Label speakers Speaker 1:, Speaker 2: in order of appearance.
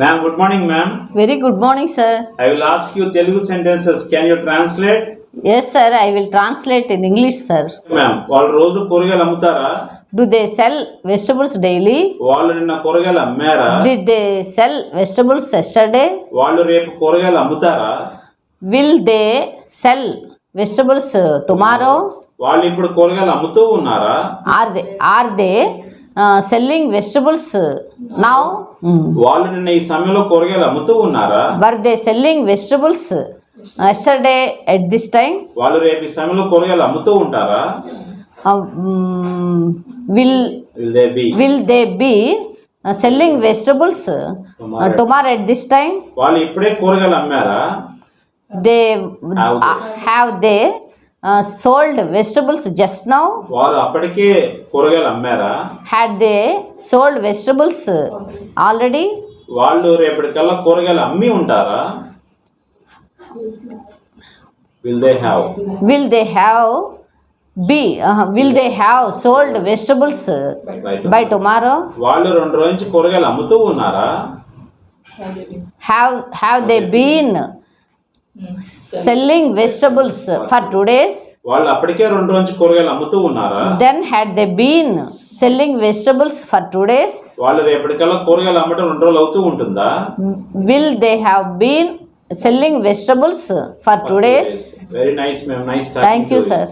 Speaker 1: Ma'am, good morning, ma'am.
Speaker 2: Very good morning, sir.
Speaker 1: I will ask you Telugu sentences. Can you translate?
Speaker 2: Yes, sir, I will translate in English, sir.
Speaker 1: Ma'am వాళ్ళు రోజు కూరగాయలు అమ్ముతారా
Speaker 2: Do they sell vegetables daily?
Speaker 1: వాళ్ళు నిన్న కూరగాయలు అమ్మారా
Speaker 2: Did they sell vegetables yesterday?
Speaker 1: వాళ్ళు రేపు కూరగాయలు అమ్ముతారా
Speaker 2: Will they sell vegetables uh, tomorrow?
Speaker 1: వాళ్ళు ఇప్పుడు కూరగాయలు అమ్ముతూ ఉన్నారా
Speaker 2: Are they are they uh, selling vegetables uh, now? Mm.
Speaker 1: వాళ్ళు నిన్న ఈ సమయంలో కూరగాయలు అమ్ముతూ ఉన్నారా
Speaker 2: they selling vegetables uh, yesterday at this time?
Speaker 1: వాళ్ళు రేపు ఈ సమయంలో కూరగాయలు అమ్ముతూ ఉంటారా
Speaker 2: Uh, mm, will
Speaker 1: will they be
Speaker 2: will they be uh, selling vegetables uh,
Speaker 1: Tomorrow.
Speaker 2: tomorrow at this time?
Speaker 1: వాళ్ళు ఇప్పుడే కూరగాయలు అమ్మారా
Speaker 2: they
Speaker 1: Have
Speaker 2: uh, uh, sold vegetables just now
Speaker 1: వారు అప్పటికే కూరగాయలు అమ్మారా
Speaker 2: had they sold vegetables uh, already
Speaker 1: వాళ్ళు రేపటికల్లా కూరగాయలు అమ్మి ఉంటారా will they have
Speaker 2: will they have be uh, will they have sold vegetables uh, by tomorrow
Speaker 1: వాళ్ళు రెండు రోజు నుంచి కూరగాయలు అమ్ముతూ ఉన్నారా
Speaker 2: have have they been selling vegetables for two days
Speaker 1: వాళ్ళు అప్పటికే రెండు రోజు కూరగాయలు అమ్ముతూ ఉన్నారా?
Speaker 2: Then had they been selling vegetables for two days
Speaker 1: వాళ్ళు రేపటికల్లా కూరగాయలు అమ్మటం రెండు రోజులు అవుతూ ఉంటుందా?
Speaker 2: Will they have been selling vegetables for two days
Speaker 1: very nice మేము నైస్
Speaker 2: థ్యాంక్ యూ సార్